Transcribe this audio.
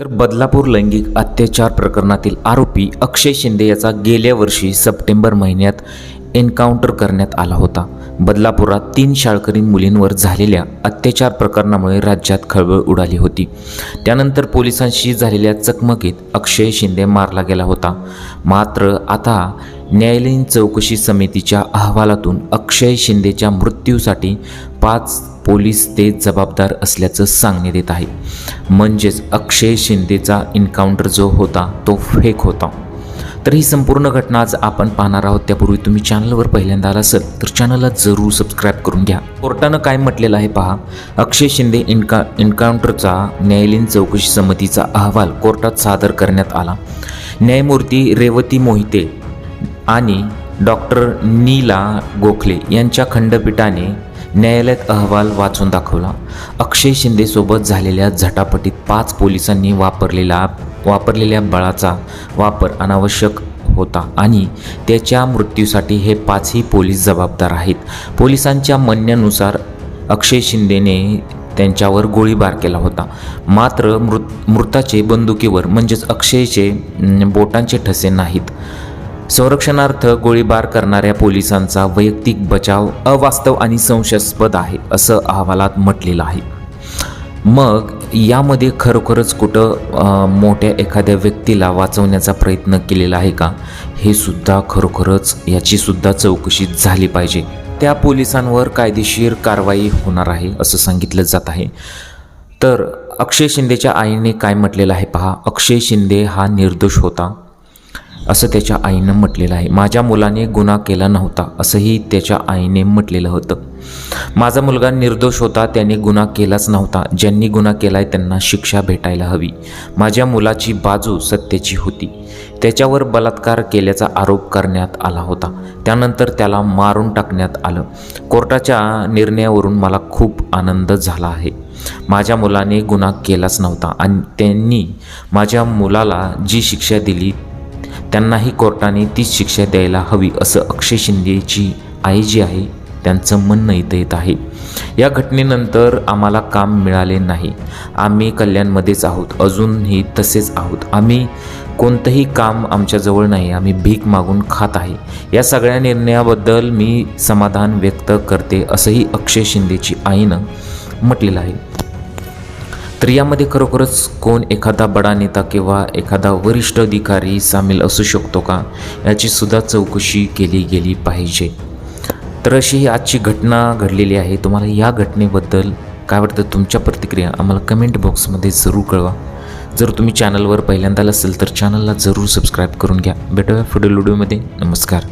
तर बदलापूर लैंगिक अत्याचार प्रकरणातील आरोपी अक्षय शिंदे याचा गेल्या वर्षी सप्टेंबर महिन्यात एन्काउंटर करण्यात आला होता. बदलापुरात तीन शाळकरी मुलींवर झालेल्या अत्याचार प्रकरणामुळे राज्यात खळबळ उडाली होती. त्यानंतर पोलिसांशी झालेल्या चकमकीत अक्षय शिंदे मारला गेला होता. मात्र आता न्यायालयीन चौकशी समितीच्या अहवालातून अक्षय शिंदेच्या मृत्यूसाठी पाच पोलीस ते जबाबदार असल्याचं सांगण्यात येत आहे. म्हणजेच अक्षय शिंदेचा इन्काउंटर जो होता तो फेक होता. तर ही संपूर्ण घटना आज आपण पाहणार आहोत. त्यापूर्वी तुम्ही चॅनलवर पहिल्यांदा आला असेल तर चॅनलला जरूर सबस्क्राईब करून घ्या. कोर्टानं काय म्हटलेलं आहे पहा. अक्षय शिंदे इन्का एन्काउंटरचा न्यायालयीन चौकशी समितीचा अहवाल कोर्टात सादर करण्यात आला. न्यायमूर्ती रेवती मोहिते आणि डॉक्टर नीला गोखले यांच्या खंडपीठाने न्यायालयात अहवाल वाचून दाखवला. अक्षय शिंदेसोबत झालेल्या झटापटीत पाच पोलिसांनी वापरलेला वापरलेल्या बळाचा वापर अनावश्यक होता आणि त्याच्या मृत्यूसाठी हे पाचही पोलीस जबाबदार आहेत. पोलिसांच्या म्हणण्यानुसार अक्षय शिंदेने त्यांच्यावर गोळीबार केला होता. मात्र मृत मृताचे बंदुकीवर म्हणजेच अक्षयचे बोटांचे ठसे नाहीत. संरक्षणार्थ गोळीबार करणाऱ्या पोलिसांचा वैयक्तिक बचाव अवास्तव आणि संशयास्पद आहे असं अहवालात म्हटलेलं आहे. मग यामध्ये खरोखरच कुठं मोठ्या एखाद्या व्यक्तीला वाचवण्याचा प्रयत्न केलेला आहे का? हे सुद्धा खरोखरच याची सुद्धा चौकशी झाली पाहिजे. त्या पोलिसांवर कायदेशीर कारवाई होणार आहे असं सांगितलं जात आहे. तर अक्षय शिंदेच्या आईने काय म्हटलेलं आहे पहा. अक्षय शिंदे हा निर्दोष होता. असं त्याच्या आईनं म्हटलेलं आहे. माझ्या मुलाने गुन्हा केला नव्हता असंही त्याच्या आईने म्हटलेलं होतं. माझा मुलगा निर्दोष होता त्याने गुन्हा केलाच नव्हता. ज्यांनी गुन्हा केलाय त्यांना शिक्षा भेटायला हवी. माझ्या मुलाची बाजू सत्तेची होती. त्याच्यावर बलात्कार केल्याचा आरोप करण्यात आला होता. त्यानंतर त्याला मारून टाकण्यात आलं. कोर्टाच्या निर्णयावरून मला खूप आनंद झाला आहे. माझ्या मुलाने गुन्हा केलाच नव्हता आणि त्यांनी माझ्या मुलाला जी शिक्षा दिली त्यांनाही कोर्टाने तीच शिक्षा द्यायला हवी असं अक्षय शिंदेची आई जी आहे त्यांचं म्हणणं इथं येत आहे. या घटनेनंतर आम्हाला काम मिळाले नाही. आम्ही कल्याणमध्येच आहोत अजूनही तसेच आहोत. आम्ही कोणतंही काम आमच्याजवळ नाही आम्ही भीक मागून खात आहे. या सगळ्या निर्णयाबद्दल मी समाधान व्यक्त करते असंही अक्षय शिंदेची आईनं म्हटलेलं आहे. तर यामध्ये खरोखरच कोण एखादा बडा नेता किंवा एखादा वरिष्ठ अधिकारी सामील असू शकतो का? याची सुद्धा चौकशी केली गेली पाहिजे. तर अशी ही आजची घटना घडलेली आहे. तुम्हाला या घटनेबद्दल काय वाटतं? तुमच्या प्रतिक्रिया आम्हाला कमेंट बॉक्समध्ये जरूर कळवा. जर तुम्ही चॅनलवर पहिल्यांदा असेल तर चॅनलला जरूर सबस्क्राईब करून घ्या. भेटूया पुढील व्हिडिओमध्ये. नमस्कार.